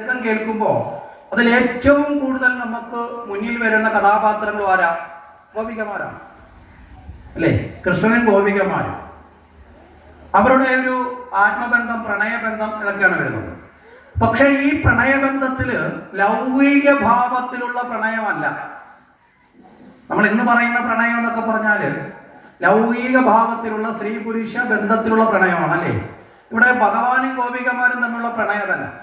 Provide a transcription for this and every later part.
ചരിത്രം കേൾക്കുമ്പോൾ അതിൽ ഏറ്റവും കൂടുതൽ നമുക്ക് മുന്നിൽ വരുന്ന കഥാപാത്രങ്ങൾ ആരാ? ഗോപികമാരാണ്. അല്ലേ? കൃഷ്ണനും ഗോപികമാരും. അവരുടെ ഒരു ആത്മബന്ധം പ്രണയബന്ധം ഇതൊക്കെയാണ് വരുന്നത്. പക്ഷേ ഈ പ്രണയബന്ധത്തിൽ ലൗകിക ഭാവത്തിലുള്ള പ്രണയമല്ല. നമ്മൾ ഇന്ന് പറയുന്ന പ്രണയം എന്നൊക്കെ പറഞ്ഞാൽ ലൗകിക ഭാവത്തിലുള്ള സ്ത്രീ പുരുഷ ബന്ധത്തിലുള്ള പ്രണയമാണ് അല്ലേ? ഇവിടെ ഭഗവാനും ഗോപികമാരും തമ്മിലുള്ള പ്രണയമല്ല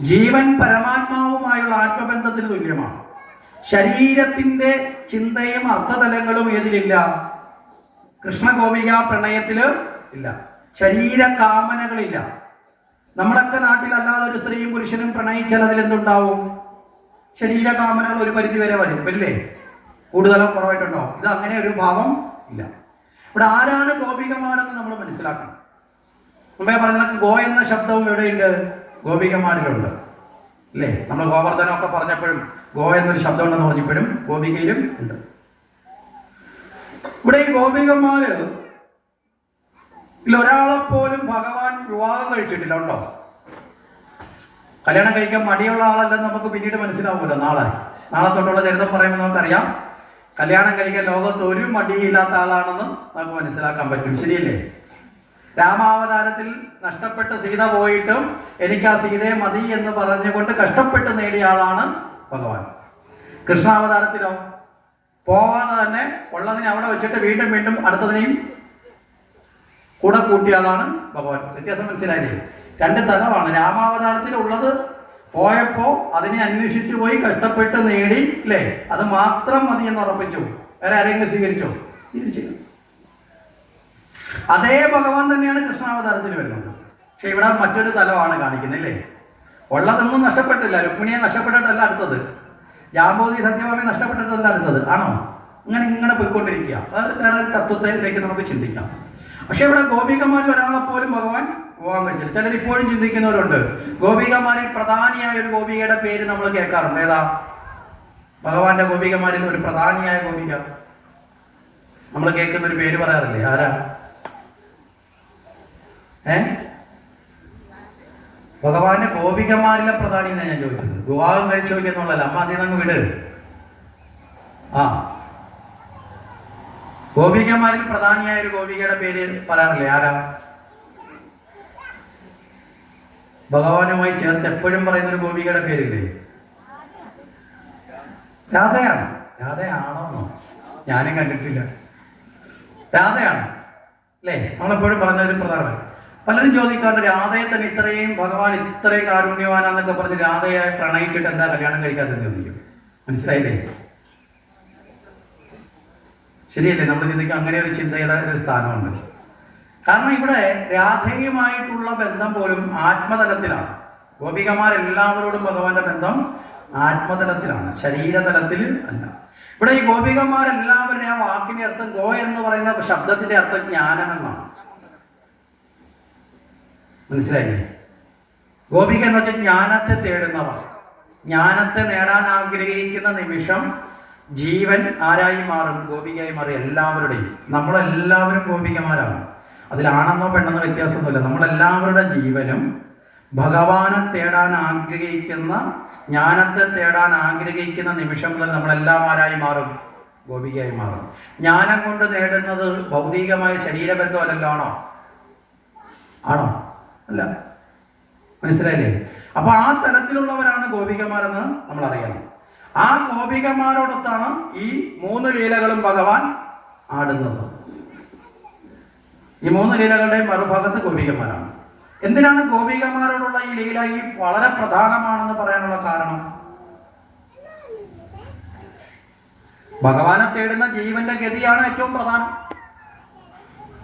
ജീവൻ പരമാത്മാവുമായുള്ള ആത്മബന്ധത്തിന് തുല്യമാണ്. ശരീരത്തിന്റെ ചിന്തയും അർത്ഥതലങ്ങളും ഏതിലില്ല? കൃഷ്ണഗോപിക പ്രണയത്തിൽ ഇല്ല. ശരീര കാമനകളില്ല നമ്മളൊക്കെ നാട്ടിൽ അല്ലാതെ ഒരു സ്ത്രീയും പുരുഷനും പ്രണയിച്ചാൽ അതിൽ എന്തുണ്ടാവും? ശരീര കാമനകൾ ഒരു പരിധി വരെ വരും. അല്ലേ കൂടുതലോ കുറവായിട്ടുണ്ടോ? ഇത് അങ്ങനെ ഒരു ഭാവം ഇല്ല. ഇവിടെ ആരാണ് ഗോപികമാരെന്ന് നമ്മൾ മനസ്സിലാക്കണം. മുമ്പേ പറഞ്ഞ ഗോ എന്ന ശബ്ദവും എവിടെയുണ്ട്? ഗോപികമാരിലുണ്ട്. അല്ലേ നമ്മൾ ഗോവർദ്ധനമൊക്കെ പറഞ്ഞപ്പോഴും ഗോ എന്നൊരു ശബ്ദമുണ്ടെന്ന് പറഞ്ഞപ്പോഴും ഗോപികയിലും ഉണ്ട്. ഇവിടെ ഈ ഗോപികമാര് ഒരാളെ പോലും ഭഗവാൻ വിവാഹം കഴിച്ചിട്ടില്ല ഉണ്ടോ? കല്യാണം കഴിക്കാൻ മടിയുള്ള ആളല്ലെന്ന് നമുക്ക് പിന്നീട് മനസ്സിലാവുമല്ലോ നാളെ. നാളെ തൊട്ടുള്ള ചരിത്രം പറയുമ്പോൾ നമുക്കറിയാം. കല്യാണം കഴിക്കാൻ ലോകത്ത് ഒരു മടിയില്ലാത്ത ആളാണെന്ന് നമുക്ക് മനസ്സിലാക്കാൻ പറ്റും. ശരിയല്ലേ? രാമാവതാരത്തിൽ നഷ്ടപ്പെട്ട സീത പോയിട്ടും എനിക്ക് ആ സീതയെ മതി എന്ന് പറഞ്ഞുകൊണ്ട് കഷ്ടപ്പെട്ട് നേടിയ ആളാണ് ഭഗവാൻ. കൃഷ്ണാവതാരത്തിലോ പോകാതെ തന്നെ ഉള്ളതിനെ അവിടെ വെച്ചിട്ട് വീണ്ടും വീണ്ടും അടുത്തതിനെയും കൂടെ കൂട്ടിയ ആളാണ് ഭഗവാൻ. വ്യത്യാസം മനസ്സിലായില്ലേ? രണ്ട് തലമാണ് രാമാവതാരത്തിൽ ഉള്ളത് പോയപ്പോ അതിനെ അന്വേഷിച്ചു പോയി കഷ്ടപ്പെട്ട് നേടി അല്ലേ അത് മാത്രം മതി എന്ന് ഉറപ്പിച്ചു. വേറെ ആരെങ്കിലും സ്വീകരിച്ചോ? സ്വീകരിച്ചില്ല. അതേ ഭഗവാൻ തന്നെയാണ് കൃഷ്ണാവതാരത്തിൽ വരുന്നത്. പക്ഷെ ഇവിടെ മറ്റൊരു തലമാണ് കാണിക്കുന്നത് അല്ലേ? ഉള്ളതൊന്നും നഷ്ടപ്പെട്ടില്ല. രുക്മിണിയെ നഷ്ടപ്പെട്ടിട്ടല്ല അടുത്തത്. ജാമ്പോതി സത്യഭാമി നഷ്ടപ്പെട്ടിട്ടല്ല അടുത്തത്. ആണോ? ഇങ്ങനെ ഇങ്ങനെ പോയിക്കൊണ്ടിരിക്കുക. അത് വേറെ തത്വത്തിലേക്ക് നമുക്ക് ചിന്തിക്കാം. പക്ഷെ ഇവിടെ ഗോപികമാരിൽ ഒരാളെ പോലും ഭഗവാൻ പോകാൻ പറ്റില്ല ചിലർ ഇപ്പോഴും ചിന്തിക്കുന്നവരുണ്ട്. ഗോപികമാരിൽ പ്രധാനിയായ ഒരു ഗോപികയുടെ പേര് നമ്മൾ കേൾക്കാറുണ്ട്. ഏതാ? ഭഗവാന്റെ ഗോപികമാരിൽ ഒരു പ്രധാനിയായ ഗോപിക. നമ്മൾ കേൾക്കുന്ന ഒരു പേര് പറയാറില്ലേ? ആരാ ഏ? ഭഗവാന്റെ ഗോപികമാരിലെ പ്രധാനി എന്നാ ഞാൻ ചോദിച്ചത്? വിവാഹം കഴിച്ചു എന്നുള്ളതല്ല. അമ്മ അതിൽ നിന്ന് വിട്. ആ. ഗോപികമാരിൽ പ്രധാനിയായ ഒരു ഗോപികയുടെ പേര് പറയാറില്ലേ? ആരാ? ഭഗവാനുമായി ചേർത്ത് എപ്പോഴും പറയുന്ന ഒരു ഗോപികയുടെ പേരില്ലേ? രാധയാണ്. രാധയാണോന്നോ? ഞാനും കണ്ടിട്ടില്ല. രാധയാണ്. അല്ലേ? നമ്മളെപ്പോഴും പറഞ്ഞ ഒരു പ്രധാനം പലരും ചോദിക്കാറുണ്ട് രാധയെ തന്നെ ഇത്രയും ഭഗവാൻ ഇത്രയും കാരുണ്യവാനാന്നൊക്കെ പറഞ്ഞ് രാധയെ പ്രണയിച്ചിട്ട് എന്താ കല്യാണം കഴിക്കാതെ ചോദിക്കും. മനസ്സിലായില്ലേ? ശരിയല്ലേ? നമ്മൾ ചിന്തയ്ക്ക് അങ്ങനെ ഒരു ചിന്തയുടെ ഒരു സ്ഥാനമുണ്ട്. കാരണം ഇവിടെ രാധയുമായിട്ടുള്ള ബന്ധം പോലും ആത്മതലത്തിലാണ്. ഗോപികമാരെല്ലാവരോടും ഭഗവാന്റെ ബന്ധം ആത്മതലത്തിലാണ് ശരീരതലത്തിൽ അല്ല. ഇവിടെ ഈ ഗോപികമാരെല്ലാവരുടെ ആ വാക്കിന്റെ അർത്ഥം ഗോ എന്ന് പറയുന്ന ശബ്ദത്തിന്റെ അർത്ഥം ജ്ഞാനം എന്നാണ് മനസ്സിലായില്ലേ? ഗോപിക എന്ന് വെച്ചാൽ ജ്ഞാനത്തെ തേടുന്നവർ ജ്ഞാനത്തെ നേടാൻ ആഗ്രഹിക്കുന്ന നിമിഷം ജീവൻ ആരായി മാറും? ഗോപികയായി മാറും എല്ലാവരുടെയും. നമ്മളെല്ലാവരും ഗോപികമാരാണ്. അതിലാണെന്നോ പെണ്ണെന്നോ വ്യത്യാസമൊന്നുമില്ല. നമ്മളെല്ലാവരുടെ ജീവനും ഭഗവാനെ തേടാൻ ആഗ്രഹിക്കുന്ന ജ്ഞാനത്തെ തേടാൻ ആഗ്രഹിക്കുന്ന നിമിഷം മുതൽ നമ്മളെല്ലാം ആരായി മാറും? ഗോപികയായി മാറും. ജ്ഞാനം കൊണ്ട് നേടുന്നത് ഭൗതികമായ ശരീരബന്ധമല്ലല്ലോ ആണോ? ആണോ? അല്ല. മനസ്സിലായില്ലേ? അപ്പൊ ആ തരത്തിലുള്ളവരാണ് ഗോപികമാരെന്ന് നമ്മൾ അറിയണം ആ ഗോപികമാരോടൊത്താണ് ഈ മൂന്ന് ലീലകളും ഭഗവാൻ ആടുന്നത്. ഈ മൂന്ന് ലീലകളുടെ മറുഭാഗത്ത് ഗോപികമാരാണ്. എന്തിനാണ് ഗോപികമാരോടുള്ള ഈ ലീല ഈ വളരെ പ്രധാനമാണെന്ന് പറയാനുള്ള കാരണം? ഭഗവാനെ തേടുന്ന ജീവന്റെ ഗതിയാണ് ഏറ്റവും പ്രധാനം.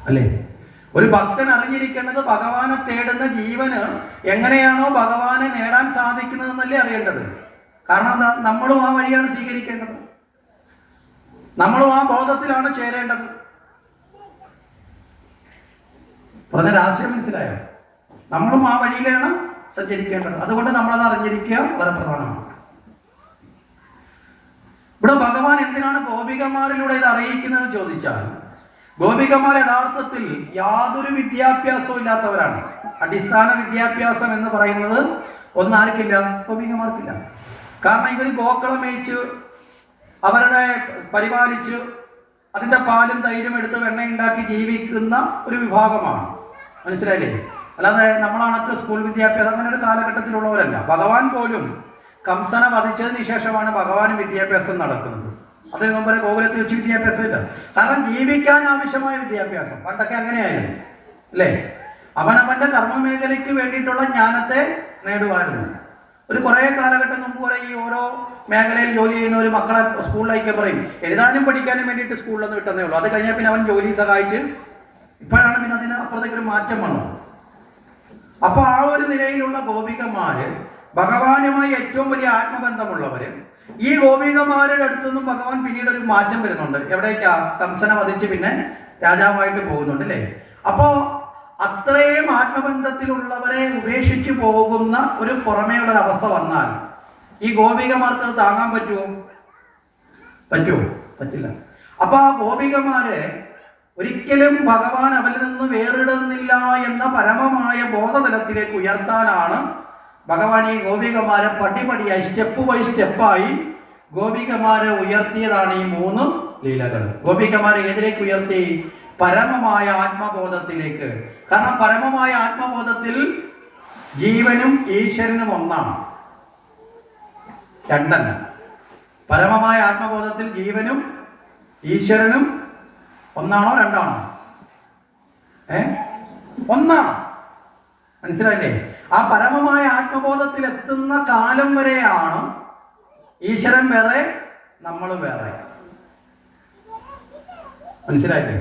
അല്ലേ? ഒരു ഭക്തൻ അറിഞ്ഞിരിക്കേണ്ടത് ഭഗവാനെ തേടുന്ന ജീവന് എങ്ങനെയാണോ ഭഗവാനെ നേടാൻ സാധിക്കുന്നതെന്നല്ലേ അറിയേണ്ടത്? കാരണം നമ്മളും ആ വഴിയാണ് സ്വീകരിക്കേണ്ടത്. നമ്മളും ആ ബോധത്തിലാണ് ചേരേണ്ടത്. പറഞ്ഞ ആശയം മനസ്സിലായോ? നമ്മളും ആ വഴിയിലാണ് സഞ്ചരിക്കേണ്ടത്. അതുകൊണ്ട് നമ്മളത് അറിഞ്ഞിരിക്കുക വളരെ പ്രധാനമാണ്. ഇവിടെ ഭഗവാൻ എന്തിനാണ് ഗോപികമാരിലൂടെ ഇത് അറിയിക്കുന്നത് ചോദിച്ചാൽ ഗോപികമാർ യഥാർത്ഥത്തിൽ യാതൊരു വിദ്യാഭ്യാസവും ഇല്ലാത്തവരാണ്. അടിസ്ഥാന വിദ്യാഭ്യാസം എന്ന് പറയുന്നത് ഒന്നാർക്കില്ല ഗോപികമാർക്കില്ല. കാരണം ഇവർ ഗോക്കളെ മേയിച്ച് അവരുടെ പരിപാലിച്ച് അതിന്റെ പാലും തൈരും എടുത്ത് വെണ്ണ ഉണ്ടാക്കി ജീവിക്കുന്ന ഒരു വിഭാഗമാണ്. മനസ്സിലായില്ലേ? അല്ലാതെ നമ്മളാണൊക്കെ സ്കൂൾ വിദ്യാഭ്യാസം അങ്ങനെ ഒരു കാലഘട്ടത്തിലുള്ളവരല്ല. ഭഗവാൻ പോലും കംസനെ വധിച്ചതിന് ശേഷമാണ് ഭഗവാൻ വിദ്യാഭ്യാസം നടക്കുന്നത്. അതിന് നമ്മുടെ ഗോകുലത്തിൽ ഉച്ച വിദ്യാഭ്യാസം ഇല്ല. കാരണം ജീവിക്കാൻ ആവശ്യമായ വിദ്യാഭ്യാസം. പണ്ടൊക്കെ അങ്ങനെയായിരുന്നു. അല്ലേ? അവനവന്റെ കർമ്മമേഖലയ്ക്ക് വേണ്ടിയിട്ടുള്ള ജ്ഞാനത്തെ നേടുവായിരുന്നു. ഒരു കുറേ കാലഘട്ടം മുമ്പ് വരെ ഈ ഓരോ മേഖലയിൽ ജോലി ചെയ്യുന്ന ഒരു മക്കളെ സ്കൂളിലേക്ക് പറയും എഴുതാനും പഠിക്കാനും വേണ്ടിയിട്ട് സ്കൂളിലൊന്നും കിട്ടുന്നേ ഉള്ളൂ. അത് കഴിഞ്ഞാൽ പിന്നെ അവൻ ജോലി സഹായിച്ച് ഇപ്പോഴാണ് പിന്നെ അതിന് അപ്പുറത്തേക്ക് ഒരു മാറ്റം വന്നത്. അപ്പൊ ആ ഒരു നിലയിലുള്ള ഗോപികമാര് ഭഗവാനുമായി ഏറ്റവും വലിയ ആത്മബന്ധമുള്ളവര് ഈ ഗോപികമാരുടെ അടുത്തുനിന്നും ഭഗവാൻ പിന്നീട് ഒരു മാറ്റം വരുന്നുണ്ട്. എവിടേക്കാ? കംസനെ വധിച്ച് പിന്നെ രാജാവായിട്ട് പോകുന്നുണ്ട് അല്ലേ? അപ്പോ അത്രയും ആത്മബന്ധത്തിലുള്ളവരെ ഉപേക്ഷിച്ചു പോകുന്ന ഒരു പുറമേയുള്ള ഒരു അവസ്ഥ വന്നാൽ ഈ ഗോപികമാർക്ക് അത് താങ്ങാൻ പറ്റുമോ പറ്റുമോ പറ്റില്ല. അപ്പൊ ആ ഗോപികമാരെ ഒരിക്കലും ഭഗവാൻ അവരിൽ നിന്ന് വേറിടുന്നില്ല എന്ന പരമമായ ബോധതലത്തിലേക്ക് ഉയർത്താനാണ് ഭഗവാൻ ഈ ഗോപികമാരെ പടിപടിയായി സ്റ്റെപ്പ് ബൈ സ്റ്റെപ്പായി ഗോപികമാരെ ഉയർത്തിയതാണ് ഈ മൂന്ന് ലീലകൾ. ഗോപികമാരെ ഏതിലേക്ക് ഉയർത്തി? പരമമായ ആത്മബോധത്തിലേക്ക്. കാരണം പരമമായ ആത്മബോധത്തിൽ ജീവനും ഈശ്വരനും ഒന്നാണ്. രണ്ടല്ല പരമമായ ആത്മബോധത്തിൽ ജീവനും ഈശ്വരനും ഒന്നാണോ രണ്ടാണോ? ഏ? ഒന്നാണ്. മനസ്സിലായില്ലേ? ആ പരമമായ ആത്മബോധത്തിൽ എത്തുന്ന കാലം വരെയാണ് ഈശ്വരൻ വേറെ നമ്മൾ വേറെ. മനസ്സിലായില്ലേ?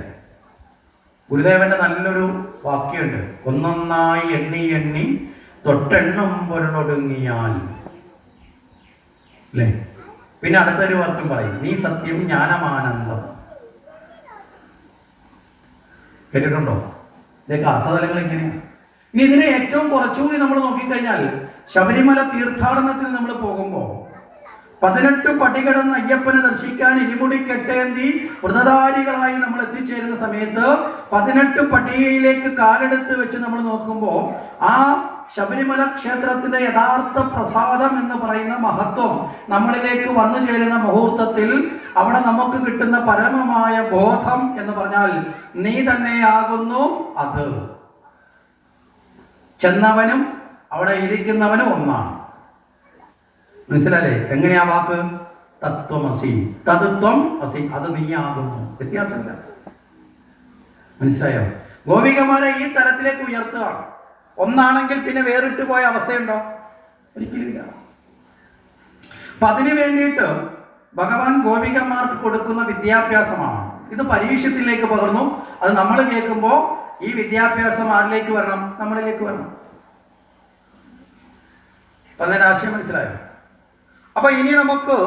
ഗുരുദേവന്റെ നല്ലൊരു വാക്യമുണ്ട്. ഒന്നൊന്നായി എണ്ണി എണ്ണി തൊട്ടെണ്ണം പൊരുളൊടുങ്ങിയാൽ. അല്ലേ പിന്നെ അടുത്തൊരു വാക്യം പറയും. നീ സത്യം ജ്ഞാനമാനന്ദം കേട്ടിട്ടുണ്ടോ? ഇതൊക്കെ അർത്ഥതലങ്ങൾ എങ്ങനെയാണ് ഇനി ഇതിനെ ഏറ്റവും കുറച്ചുകൂടി നമ്മൾ നോക്കിക്കഴിഞ്ഞാൽ ശബരിമല തീർത്ഥാടനത്തിന് നമ്മൾ പോകുമ്പോൾ പതിനെട്ട് പടികടന്ന് അയ്യപ്പനെ ദർശിക്കാൻ ഇരുമുടി കെട്ടേന്തി വ്രതധാരികളായി നമ്മൾ എത്തിച്ചേരുന്ന സമയത്ത് പതിനെട്ട് പട്ടികയിലേക്ക് കാലെടുത്ത് വെച്ച് നമ്മൾ നോക്കുമ്പോൾ ആ ശബരിമല ക്ഷേത്രത്തിന്റെ യഥാർത്ഥ പ്രസാദം എന്ന് പറയുന്ന മഹത്വം നമ്മളിലേക്ക് വന്നു ചേരുന്ന മുഹൂർത്തത്തിൽ അവിടെ നമുക്ക് കിട്ടുന്ന പരമമായ ബോധം എന്ന് പറഞ്ഞാൽ നീ തന്നെയാകുന്നു അത്. ചെന്നവനും അവിടെ ഇരിക്കുന്നവനും ഒന്നാണ്. മനസ്സിലല്ലേ എങ്ങനെയാ വാക്ക്? തത്വമസി തത്വം അസി. അത് നീയാകുന്നു. വ്യത്യാസമില്ല. മനസ്സിലായോ? ഗോപികമാരെ ഈ തരത്തിലേക്ക് ഉയർത്തുക. ഒന്നാണെങ്കിൽ പിന്നെ വേറിട്ട് പോയ അവസ്ഥയുണ്ടോ? ഒരിക്കലില്ല അപ്പൊ അതിനു വേണ്ടിയിട്ട് ഭഗവാൻ ഗോപികമാർക്ക് കൊടുക്കുന്ന വിദ്യാഭ്യാസമാണ്. ഇത് പരീക്ഷത്തിലേക്ക് പകർന്നു. അത് നമ്മൾ കേൾക്കുമ്പോൾ ഈ വിദ്യാഭ്യാസം ആരിലേക്ക് വരണം? നമ്മളിലേക്ക് വരണം. പറഞ്ഞ ആശയം മനസ്സിലായോ? അപ്പൊ ഇനി നമുക്ക്